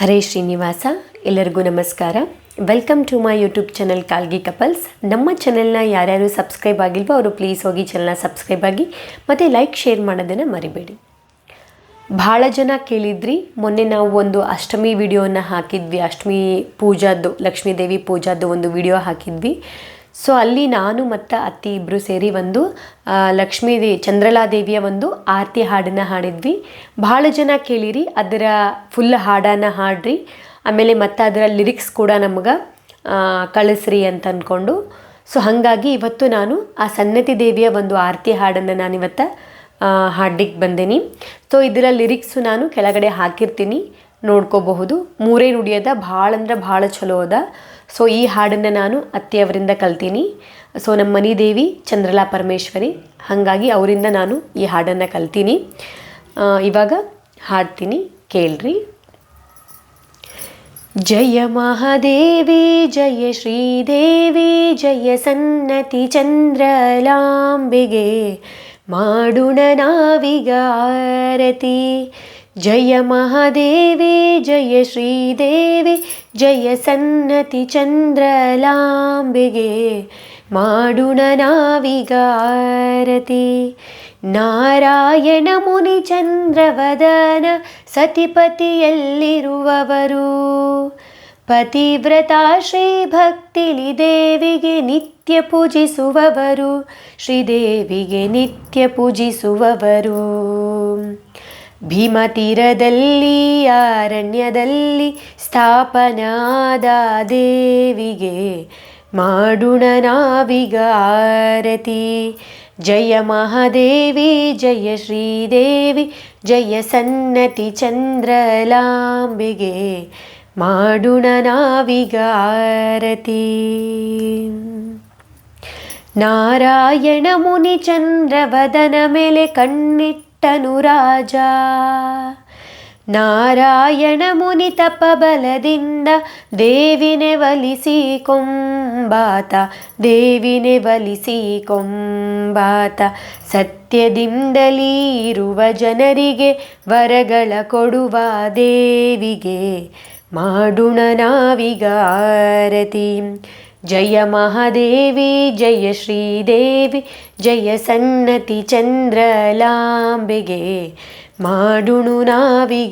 ಹರೇ ಶ್ರೀನಿವಾಸ, ಎಲ್ಲರಿಗೂ ನಮಸ್ಕಾರ. Welcome to my YouTube channel ಕಾಲ್ಗಿ couples ನಮ್ಮ ಚಾನೆಲ್ನ ಯಾರ್ಯಾರು ಸಬ್ಸ್ಕ್ರೈಬ್ ಆಗಿಲ್ವೋ ಅವರು ಪ್ಲೀಸ್ ಹೋಗಿ ಚಾನಲ್ನ ಸಬ್ಸ್ಕ್ರೈಬ್ ಆಗಿ, ಮತ್ತು ಲೈಕ್ ಶೇರ್ ಮಾಡೋದನ್ನು ಮರಿಬೇಡಿ. ಭಾಳ ಜನ ಕೇಳಿದ್ರಿ, ಮೊನ್ನೆ ನಾವು ಒಂದು ಅಷ್ಟಮಿ ವಿಡಿಯೋನ ಹಾಕಿದ್ವಿ. ಅಷ್ಟಮಿ ಪೂಜಾದ್ದು ಲಕ್ಷ್ಮೀ ದೇವಿ ಪೂಜಾದ್ದು ಒಂದು ವಿಡಿಯೋ ಹಾಕಿದ್ವಿ. ಸೊ ಅಲ್ಲಿ ನಾನು ಮತ್ತು ಅತ್ತಿ ಇಬ್ಬರು ಸೇರಿ ಒಂದು ಲಕ್ಷ್ಮೀದೇವಿ ಚಂದ್ರಲಾದೇವಿಯ ಒಂದು ಆರತಿ ಹಾಡನ್ನು ಹಾಡಿದ್ವಿ. ಭಾಳ ಜನ ಕೇಳಿರಿ, ಅದರ ಫುಲ್ ಹಾಡನ್ನು ಹಾಡ್ರಿ. ಆಮೇಲೆ ಮತ್ತು ಅದರ ಲಿರಿಕ್ಸ್ ಕೂಡ ನಮ್ಗೆ ಕಳಿಸ್ರಿ ಅಂತ ಅಂದ್ಕೊಂಡು ಸೊ ಹಾಗಾಗಿ ಇವತ್ತು ನಾನು ಆ ಸನ್ನತಿ ದೇವಿಯ ಒಂದು ಆರತಿ ಹಾಡನ್ನು ನಾನಿವತ್ತು ಹಾಡಿಗೆ ಬಂದೇನಿ. ಸೊ ಇದರ ಲಿರಿಕ್ಸು ನಾನು ಕೆಳಗಡೆ ಹಾಕಿರ್ತೀನಿ. ನೋಡ್ಕೋಬಹುದು. ಮೂರೇ ನುಡಿಯದ ಭಾಳ ಅಂದ್ರೆ ಭಾಳ ಚಲೋ ಅದ. ಸೊ ಈ ಹಾಡನ್ನು ನಾನು ಅತ್ತೆಯವರಿಂದ ಕಲ್ತೀನಿ. ಸೊ ನಮ್ಮ ಮನಿ ದೇವಿ ಚಂದ್ರಲಾ ಪರಮೇಶ್ವರಿ, ಹಾಗಾಗಿ ಅವರಿಂದ ನಾನು ಈ ಹಾಡನ್ನು ಕಲ್ತೀನಿ. ಇವಾಗ ಹಾಡ್ತೀನಿ, ಕೇಳ್ರಿ. ಜಯ ಮಹಾದೇವಿ, ಜಯ ಶ್ರೀದೇವಿ, ಜಯ ಸನ್ನತಿ ಚಂದ್ರಲಾಂಬೆಗೆ, ಮಾಡುಣ ನಾವಿಗ ಜಯ ಮಹಾದೇವಿ, ಜಯ ಶ್ರೀದೇವಿ, ಜಯ ಸನ್ನತಿ ಚಂದ್ರಲಾಂಬೆಗೆ ನಾವಿಗ ನಾರಾಯಣ ಮುನಿ ಚಂದ್ರವದನ ಸತಿಪತಿಯಲ್ಲಿರುವವರು. ಪತಿವ್ರತ ಶ್ರೀ ಭಕ್ತಿಲಿ ದೇವಿಗೆ ನಿತ್ಯ ಪೂಜಿಸುವವರು. ಶ್ರೀದೇವಿಗೆ ನಿತ್ಯ ಪೂಜಿಸುವವರು. ಭೀಮತೀರದಲ್ಲಿ, ಅರಣ್ಯದಲ್ಲಿ ಸ್ಥಾಪನಾದ ದೇವಿಗೆ ಮಾಡುಣ ನಾವಿಗ ಆರತಿ. ಜಯ ಮಹಾದೇವಿ, ಜಯ ಶ್ರೀದೇವಿ, ಜಯ ಸನ್ನತಿ ಚಂದ್ರಲಾಂಬೆಗೆ ಮಾಡುಣ ನಾವಿಗ ಆರತಿ. ನಾರಾಯಣ ಮುನಿ ಚಂದ್ರವದನ ಮೇಲೆ ಕಣ್ಣಿಟ್ಟನು ರಾಜ ನಾರಾಯಣ ಮುನಿ ತಪಬಲದಿಂದ ದೇವಿನೆ ಒಲಿಸಿ ಕೊಂಬಾತ, ದೇವಿನೆ ಒಲಿಸಿ ಕೊಂಬಾತ. ಸತ್ಯದಿಂದಲೀ ಇರುವ ಜನರಿಗೆ ವರಗಳ ಕೊಡುವ ದೇವಿಗೆ, ಮಾಡುಣ ನಾವಿಗ ಆರತಿ. ಜಯ ಮಹಾದೇವಿ, ಜಯ ಶ್ರೀದೇವಿ, ಜಯ ಸನ್ನತಿ ಚಂದ್ರಲಾಂಬೆಗೆ ಮಾಡುಣು ನಾವಿಗಾರತಿ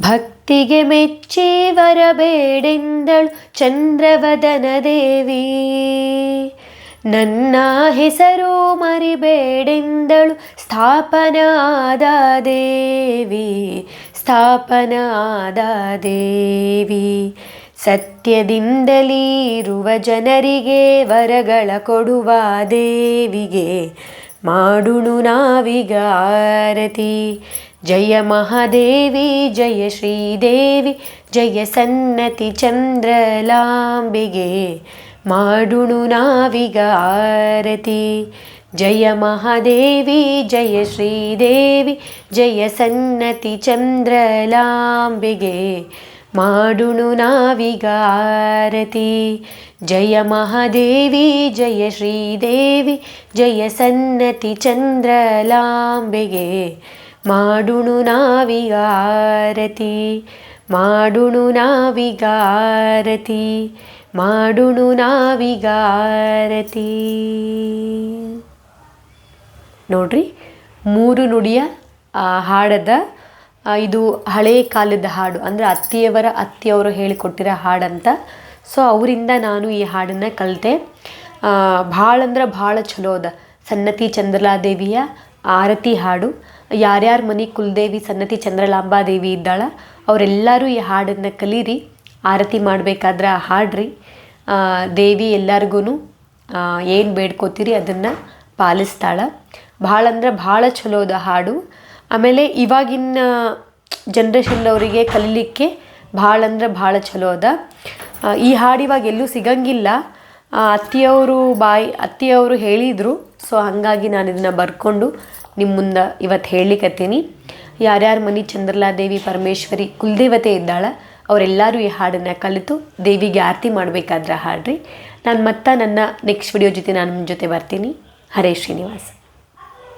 ಭಕ್ತಿಗೆ ಮೆಚ್ಚಿ ಬರಬೇಡೆಂದಳು ಚಂದ್ರವದನ ದೇವಿ. ನನ್ನ ಹೆಸರು ಮರಿಬೇಡೆಂದಳು ಸ್ಥಾಪನಾದ ದೇವಿ. ಸ್ಥಾಪನಾದ ದೇವಿ. ಸತ್ಯದಿಂದಲೇ ಇರುವ ಜನರಿಗೆ ವರಗಳ ಕೊಡುವ ದೇವಿಗೆ ಮಾಡುಣು ನಾವಿಗ ಆರತಿ. ಜಯ ಮಹಾದೇವಿ, ಜಯ ಶ್ರೀದೇವಿ, ಜಯ ಸನ್ನತಿ ಚಂದ್ರಲಾಂಬೆಗೆ माडुना विगारती जय महादेवी जय श्रीदेवी जय सन्नति चन्द्रलाम्बेगे माडुना जय महादेवी जय श्रीदेवी जय सन्नति चन्द्रलाम्बिगे माडु नाविगारतीडुना विगारती ಮಾಡುಣು ನಾವಿಗಾರತಿ. ನೋಡ್ರಿ, ಮೂರು ನುಡಿಯ ಹಾಡದ ಇದು ಹಳೆಯ ಕಾಲದ ಹಾಡು, ಅಂದರೆ ಅತ್ತಿಯವರ, ಅತ್ತಿಯವರು ಹೇಳಿಕೊಟ್ಟಿರೋ ಹಾಡಂತ. ಸೊ ಅವರಿಂದ ನಾನು ಈ ಹಾಡನ್ನು ಕಲಿತೆ. ಭಾಳ ಅಂದ್ರೆ ಭಾಳ ಚಲೋ ಅದ. ಸನ್ನತಿ ಚಂದ್ರಲಾದೇವಿಯ ಆರತಿ ಹಾಡು. ಯಾರ್ಯಾರ ಮನೆ ಕುಲದೇವಿ, ಸನ್ನತಿ ಚಂದ್ರಲಾಂಬಾದೇವಿ ಇದ್ದಾಳ, ಅವರೆಲ್ಲರೂ ಈ ಹಾಡನ್ನು ಕಲೀರಿ. ಆರತಿ ಮಾಡಬೇಕಾದ್ರೆ ಹಾಡ್ರಿ. ದೇವಿ ಎಲ್ಲರಿಗೂ ಏನು ಬೇಡ್ಕೋತೀರಿ ಅದನ್ನು ಪಾಲಿಸ್ತಾಳೆ. ಭಾಳ ಅಂದ್ರೆ ಭಾಳ ಚಲೋ ಹಾಡು. ಆಮೇಲೆ ಇವಾಗಿನ ಜನ್ರೇಷನ್ನವರಿಗೆ ಕಲೀಲಿಕ್ಕೆ ಭಾಳ ಅಂದ್ರೆ ಭಾಳ ಚಲೋ ಅದ ಈ ಹಾಡು ಇವಾಗ ಎಲ್ಲೂ ಸಿಗಂಗಿಲ್ಲ. ಅತ್ತಿಯವರು ಬಾಯಿ, ಅತ್ತಿಯವರು ಹೇಳಿದರು. ಸೊ, ಹಾಗಾಗಿ ನಾನು ಇದನ್ನು ಬರ್ಕೊಂಡು ನಿಮ್ಮ ಮುಂದೆ ಇವತ್ತು ಹೇಳಿಕತ್ತೀನಿ. ಯಾರ್ಯಾರ ಮನೆ ಚಂದ್ರಲಾದೇವಿ ಪರಮೇಶ್ವರಿ ಕುಲದೇವತೆ ಇದ್ದಾಳೆ ಅವರೆಲ್ಲರೂ ಈ ಹಾಡನ್ನು ಕಲಿತು ದೇವಿಗೆ ಆರತಿ ಮಾಡಬೇಕಾದ್ರೆ ಹಾಡ್ರಿ. ನಾನು ಮತ್ತೆ ನನ್ನ ನೆಕ್ಸ್ಟ್ ವಿಡಿಯೋ ಜೊತೆ ನಾನು ನಿಮ್ಮ ಜೊತೆ ಬರ್ತೀನಿ. ಹರೇ ಶ್ರೀನಿವಾಸ್.